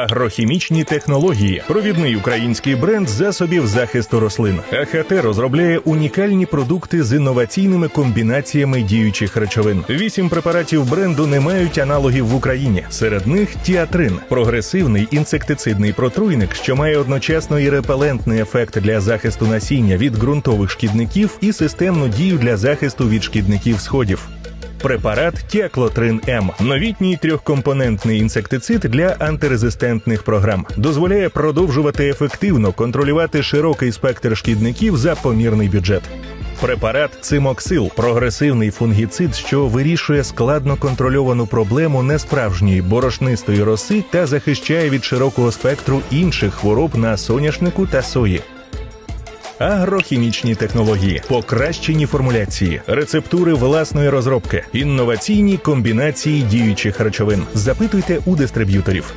Агрохімічні технології провідний український бренд засобів захисту рослин. АХТ розробляє унікальні продукти з інноваційними комбінаціями діючих речовин. Вісім препаратів бренду не мають аналогів в Україні. Серед них тіатрин прогресивний інсектицидний протруйник, що має одночасно і репелентний ефект для захисту насіння від ґрунтових шкідників і системну дію для захисту від шкідників сходів. Препарат Тіаклотрин М новітній трьохкомпонентний інсектицид для антирезистентних програм дозволяє продовжувати ефективно контролювати широкий спектр шкідників за помірний бюджет. Препарат Цимоксил прогресивний фунгіцид, що вирішує складно контрольовану проблему несправжньої борошнистої роси та захищає від широкого спектру інших хвороб на соняшнику та сої. Агрохімічні технології, покращені формуляції, рецептури власної розробки, інноваційні комбінації діючих речовин. Запитуйте у дистриб'юторів.